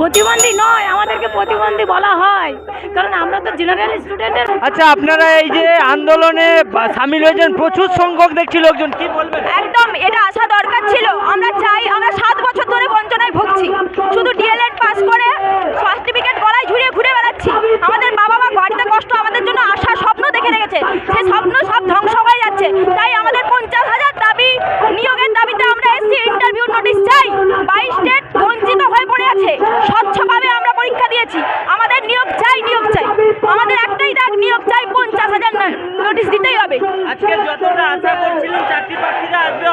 প্রতিবন্ধী নয় আমাদেরকে প্রতিবন্ধী বলা হয়। কারণ আমরা তো জেনারেল স্টুডেন্টের আচ্ছা আপনারা এই যে আন্দোলনে বা- সামিল হয়েছেন প্রচুর সংখ্যক দেখছি লোকজন কি বলবেন? একদম এটা আসা দরকার ছিল। আমরা চাই আমরা সাত বছর ধরে বঞ্চনায় ভুগছি। শুধু ডিএলএড পাস করে সার্টিফিকেট গলায় ঝুলিয়ে ঘুরে বেড়াচ্ছি। আমাদের বাবা মা বাড়িতে কষ্ট আমাদের জন্য আশা স্বপ্ন দেখে রেখেছে। সেই স্বপ্ন সব ধ্বংস হয়ে যাচ্ছে। তাই আমাদের পঞ্চাশ হাজার দাবি নিয়োগের দাবিতে আমরা এসছি ইন্টারভিউ নোটিশ চাই বাইশ স্টেট বঞ্চিত হয়ে পড়ে আছে স্বচ্ছভাবে আমরা পরীক্ষা দিয়েছি আমাদের নিয়োগ চাই নিয়োগ চাই আমাদের ডাক নিয়োগ চাই পঞ্চাশ হাজার নোটিশ দিতেই হবে। আজকে যতটা আশা করছিলেন চাকরি প্রার্থীরা আসবে।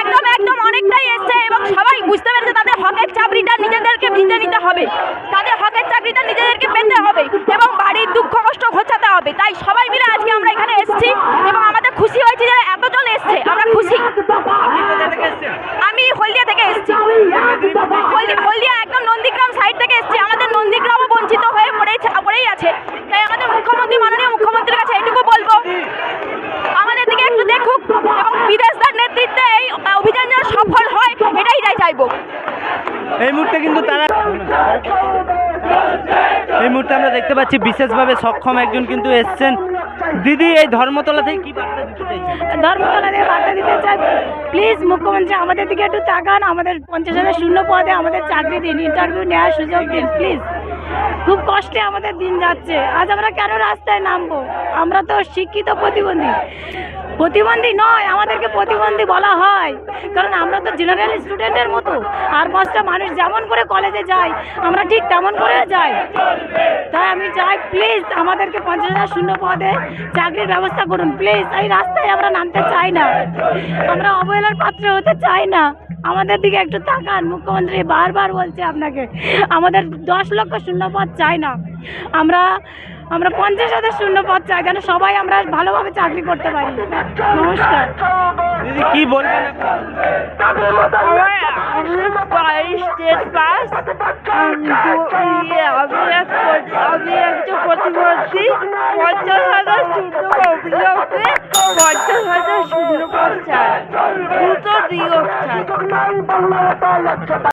একদম একদম অনেকটাই এসছে এবং সবাই বুঝতে পেরেছে তাদের হকের চাকরিটা নিজেদেরকে জিতে নিতে হবে। তাদের হকের চাকরিটা নিজেদেরকে পেতে হবে এবং বাড়ির দুঃখ কষ্ট ঘোচাতে হবে। তাই সবাই মিলে আজকে আমরা এখানে এসেছি এবং আমাদের খুশি হয়েছে যে এতজন এসছে আমরা খুশি। আমি হলদিয়া থেকে এসেছি। হলদি- হলদিয়া একদম নন্দীগ্রাম সাইড থেকে এসেছি। আমাদের নন্দীগ্রামও বঞ্চিত হয়ে পড়েই পড়েই আছে তাই আমাদের মুখ্যমন্ত্রী মাননীয় মুখ্যমন্ত্রীর কাছে এটুকু বলব আমাদের দিকে একটু দেখুক এবং বিদেশদার নেতৃত্বে এই অভিযান যেন সফল হয় এটাই চাই চাইব এই মুহূর্তে কিন্তু তারা এই মুহূর্তে আমরা দেখতে পাচ্ছি বিশেষভাবে সক্ষম একজন কিন্তু এসছেন। দিদি এই ধর্মতলা থেকে কি বার্তা দিতে চাইছেন? ধর্মতলা থেকে বার্তা দিতে চাই। প্লিজ মুখ্যমন্ত্রী আমাদের দিকে একটু তাকান। আমাদের পঞ্চাশ হাজার শূন্য পদে আমাদের চাকরি দিন ইন্টারভিউ নেওয়ার সুযোগ দিন প্লিজ কষ্টে আমাদের দিন যাচ্ছে। আজ আমরা কেন রাস্তায় নামবো? আমরা তো শিক্ষিত প্রতিবন্ধী। প্রতিবন্ধী নয়, আমাদেরকে প্রতিবন্ধী বলা হয়। কারণ আমরা তো জেনারেল স্টুডেন্টের মতো। আর পাঁচটা মানুষ যেমন করে কলেজে যায়, আমরা ঠিক তেমন করে যাই। তাই আমি চাই প্লিজ আমাদেরকে পঞ্চাশ হাজার শূন্য পদে চাকরির ব্যবস্থা করুন। প্লিজ এই রাস্তায় আমরা নামতে চাই না। আমরা অবহেলার পাত্র হতে চাই না। আমাদের দিকে একটু তাকান মুখ্যমন্ত্রী বারবার বলছে আপনাকে আমাদের দশ লক্ষ শূন্য পদ চাই না। আমরা আমরা পঞ্চাশ হাজার শূন্য পদ চাই যেন সবাই আমরা ভালোভাবে চাকরি করতে পারি। নমস্কার। কি বলবেন স্টেট পাস। আমি পঞ্চাশ হাজার শূন্য অভিযোগে পঞ্চাশ হাজার শূন্য পদ দ্রুত নিয়োগ